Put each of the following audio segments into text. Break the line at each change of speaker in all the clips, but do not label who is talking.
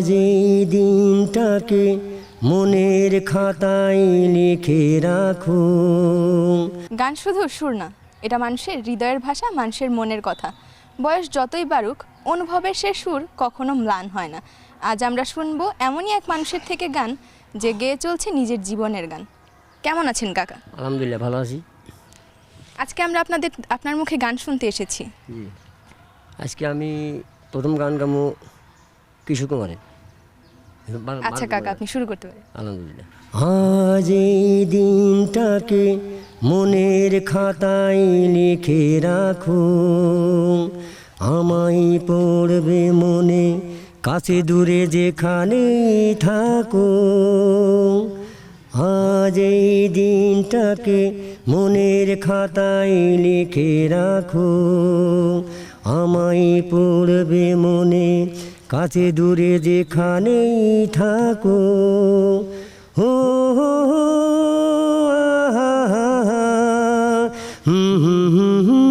আজ এই দিনটাকে মনের খাতায় লিখে রাখো।
গান শুধু সুর না এটা মানুষের হৃদয়ের ভাষা মানুষের মনের কথা। বয়স যতই বাড়ুক অনুভবের সে সুর কখনো ম্লান হয় না। আজ আমরা শুনব এমনই এক মানুষের থেকে গান যে গেয়ে চলছে নিজের জীবনের গান। কেমন আছেন কাকা?
আলহামদুলিল্লাহ ভালো আছি।
আজকে আমরা আপনাদের আপনার মুখে গান শুনতে এসেছি।
আজকে আমি প্রথম গান গামো কিশোর কুমারের
আচ্ছা কাকা আপনি শুরু করতে পারেন।
আলহামদুলিল্লাহ। আজ এই দিনটাকে মনের খাতায় লিখে রাখো আমায় পড়বে মনে কাছে দূরে যেখানে থাকো আজ এই দিনটাকে মনের খাতায় লিখে রাখো আমায় পড়বে মনে কাছে দূরে যেখানেই থাকো হো হো হুম, হুম, হুম, হুম।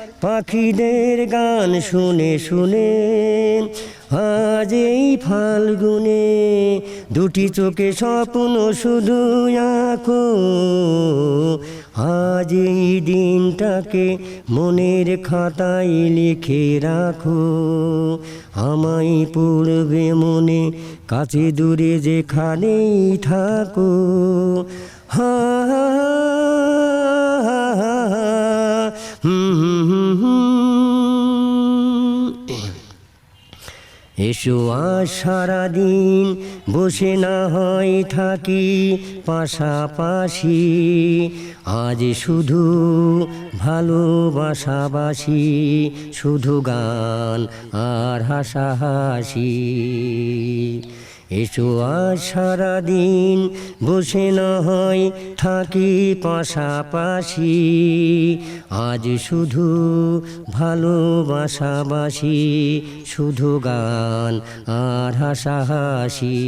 পাখিদের গান শুনে শুনে আজ এই ফাল্গুনে দুটি চোখে স্বপ্ন শুধু আঁকো। আজ এই দিনটাকে মনের খাতায় লিখে রাখো। আমায় পড়বে মনে কাছে দূরে যেখানেই থাকো। হা হা, হা, এসো আজ সারাদিন বসে না হয় থাকি পাশাপাশি আজ শুধু ভালোবাসাবাসি শুধু গান আর হাসাহাসি এসো আজ সারাদিন বসে না হয় থাকি পাশাপাশি। আজ শুধু ভালোবাসাবাসি, শুধু গান আর হাসাহাসি।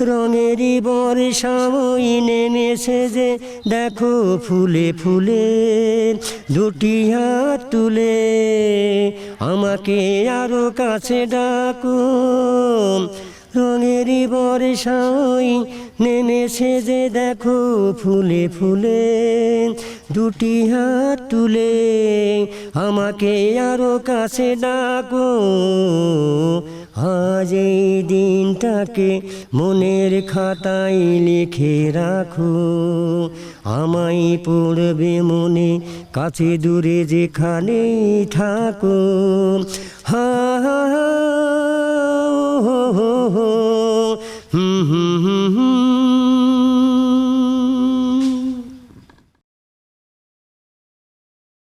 রঙেরই বর্ষামই নেমেছে যে, দেখো ফুলে ফুলে দুটি হাত তুলে। আমাকে আরও কাছে ডাকো রঙেরই বর্ষাই নেমেছে যে দেখো ফুলে ফুলে দুটি হাত তুলে আমাকে আরও কাছে ডাকো। আজ এই দিনটাকে মনের খাতায় লিখে রাখো। আমায় পড়বে মনে কাছে দূরে যেখানেই থাকো। হা হা হা,